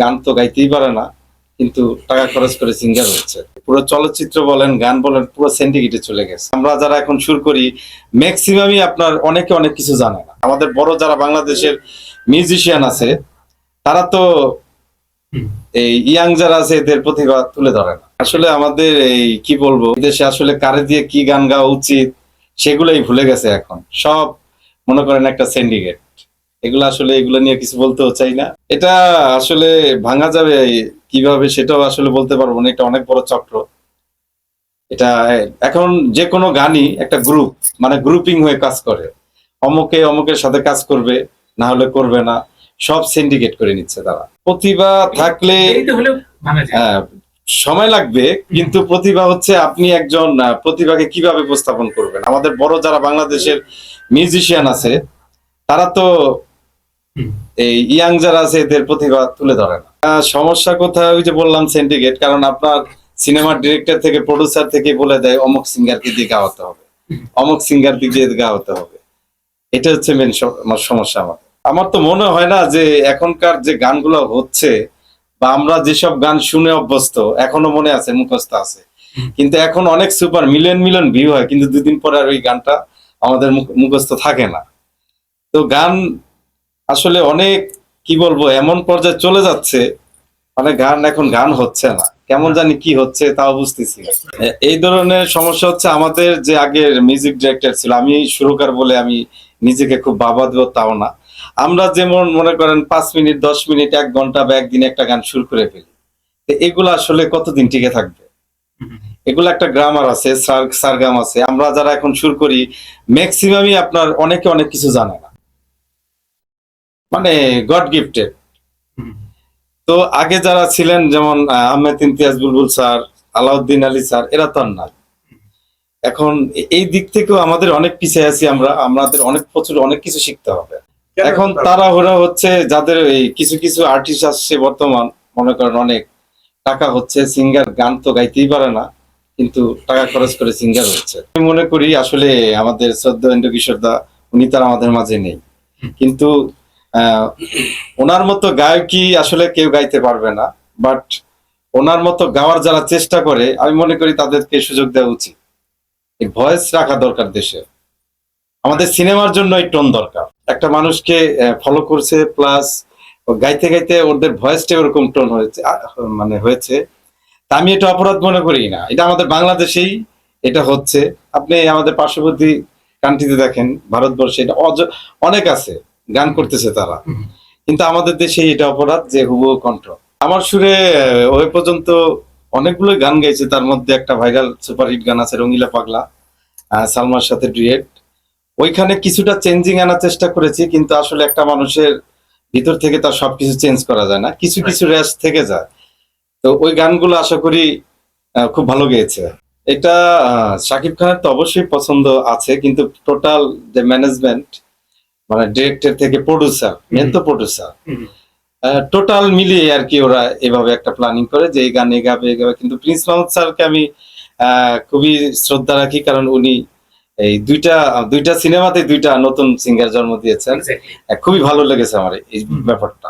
গান তো গাইতেই পারে না, কিন্তু টাকা খরচ করে সিঙ্গার হচ্ছে। পুরো চলচ্চিত্র বলেন, গান বলেন, পুরো সিন্ডিকেটে চলে গেছে। আমরা যারা এখন শুরু করি ম্যাক্সিমামই আপনার অনেকে অনেক কিছু জানে না। আমাদের বড় যারা বাংলাদেশের মিউজিশিয়ান আছে, তারা তো এই ইয়াং যারা আছে, এদের প্রতিভা তুলে ধরে না। আসলে আমাদের এই, কি বলব দেশে আসলে কারে দিয়ে কি গান গাওয়া উচিত, সেগুলোই ভুলে গেছে এখন। সব মনে করেন একটা সিন্ডিকেট এগুলো আসলে, এগুলো নিয়ে কিছু বলতেও চাই না। এটা আসলে ভাঙা যাবে কীভাবে সেটাও আসলে বলতে পারব না এটা অনেক বড় চক্র। এটা এখন যে কোনো গানই একটা গ্রুপ মানে গ্রুপিং হয়ে কাজ করে। অমুকে অমুকের সাথে কাজ করবে না হলে করবে না সব সিন্ডিকেট করে নিচ্ছে তারা। প্রতিভা থাকলে হ্যাঁ, সময় লাগবে কিন্তু প্রতিভা হচ্ছে আপনি একজন প্রতিভাকে কীভাবে উপস্থাপন করবেন? আমাদের বড় যারা বাংলাদেশের মিউজিশিয়ান আছে তারা তো। এই ইয়াং যারা আছে এদের প্রতিভা তুলে ধরে না। সমস্যা কোথায়? ওই যে বললাম সিন্ডিকেট কারণ আপনার সিনেমার ডিরেক্টর থেকে প্রডিউসার থেকে বলে দেয় অমুক সিঙ্গারকে দিয়ে গাওয়াতে হবে। অমুক সিঙ্গার দিয়ে গাওয়াতে হবে। এটা হচ্ছে মেন সমস্যা আমার। আমার তো মনে হয় না যে এখনকার যে গানগুলো হচ্ছে বা আমরা যেসব গান শুনে অভ্যস্ত এখনও মনে আছে মুখস্থ আছে। কিন্তু এখন অনেক সুপার মিলিয়ন মিলিয়ন ভিউ হয় কিন্তু দুদিন পরে আর ওই গানটা আমাদের মুখ- মুখস্থ থাকে না। তো গান আসলে অনেক, কি বলব, এমন পর্যায়ে চলে যাচ্ছে মানে গান এখন গান হচ্ছে না। কেমন জানি কি হচ্ছে তাও বুঝতেছি এই ধরনের সমস্যা হচ্ছে আমাদের যে আগের মিউজিক ডিরেক্টর ছিল, আমি সুরকার বলে আমি নিজেকে খুব বাবা দেব তাও না। আমরা যেমন মনে করেন পাঁচ মিনিট, দশ মিনিট, এক ঘণ্টা বা একদিন একটা গান শুরু করে ফেলি। এগুলো আসলে কতদিন টিকে থাকবে? এগুলো একটা গ্রামার আছে, সার- সারগাম আছে। আমরা যারা এখন শুরু করি ম্যাক্সিমামই আপনার অনেকে অনেক কিছু জানে না। মানে গড গিফটেড তো আগে যারা ছিলেন যেমন আহ, আহমেদ ইমতিয়াজ বুলবুল স্যার আলাউদ্দিন আলী স্যার এরা তো আর নাই। এখন এই দিক থেকেও আমাদের অনেক পিছিয়ে আছি আমরা আমাদের অনেক প্রচুর অনেক কিছু শিখতে হবে। এখন তাড়াহুড়া হচ্ছে যাদের এই কিছু কিছু আর্টিস্ট আসছে বর্তমান মনে করেন অনেক। টাকা হচ্ছে সিঙ্গার গান তো গাইতেই পারে না কিন্তু টাকা খরচ করে সিঙ্গার হচ্ছে। আমি মনে করি আসলে আমাদের শ্রদ্ধ ইন্দ্র কিশোর দা উনি তার আমাদের মাঝে নেই। কিন্তু ওনার মতো গায়কই আসলে কেউ গাইতে পারবে না বাট ওনার মতো গাওয়ার যারা চেষ্টা করে, আমি মনে করি তাদেরকে সুযোগ দেওয়া উচিত। ভয়েস রাখা দরকার দেশে। আমাদের সিনেমার জন্য এই টোন দরকার। একটা মানুষকে ফলো করছে প্লাস গাইতে গাইতে ওদের ভয়েসটা ওরকম টোন হয়েছে মানে হয়েছে। তা আমি এটা অপরাধ মনে করি না। এটা আমাদের বাংলাদেশেই এটা হচ্ছে। আপনি আমাদের পার্শ্ববর্তী কান্ট্রিতে দেখেন, ভারতবর্ষে এটা অনেক আছে। গান করতেছে তারা। কিন্তু আমাদের দেশে এটা অপরাধ যে হুবহু কণ্ঠ আমার সুরে ওই পর্যন্ত অনেকগুলো গান গাইছে। তার মধ্যে একটা ভাইরাল সুপারহিট গান আছে রঙিলা পাগলা সালমার সাথে ডুয়েট ওইখানে কিছুটা চেঞ্জিং আনার চেষ্টা করেছি কিন্তু আসলে একটা মানুষের ভিতর থেকে তার সবকিছু চেঞ্জ করা যায় না। কিছু কিছু রেস্ট থেকে যায়। তো ওই গানগুলো আশা করি খুব ভালো গেয়েছে। এটা শাকিব খানের তো অবশ্যই পছন্দ আছে কিন্তু টোটাল যে ম্যানেজমেন্ট মানে ডিরেক্টর থেকে প্রডিউসার মেন তো প্রডিউসার। টোটাল মিলিয়ে আর কি ওরা এভাবে একটা প্ল্যানিং করে যে এই গান গাবে গাবে। কিন্তু প্রিন্স মাহমুদ স্যারকে আমি আহ, খুবই শ্রদ্ধা রাখি কারণ উনি এই দুইটা দুইটা সিনেমাতে দুইটা নতুন সিঙ্গার জন্ম দিয়েছেন। খুবই ভালো লেগেছে আমার এই ব্যাপারটা।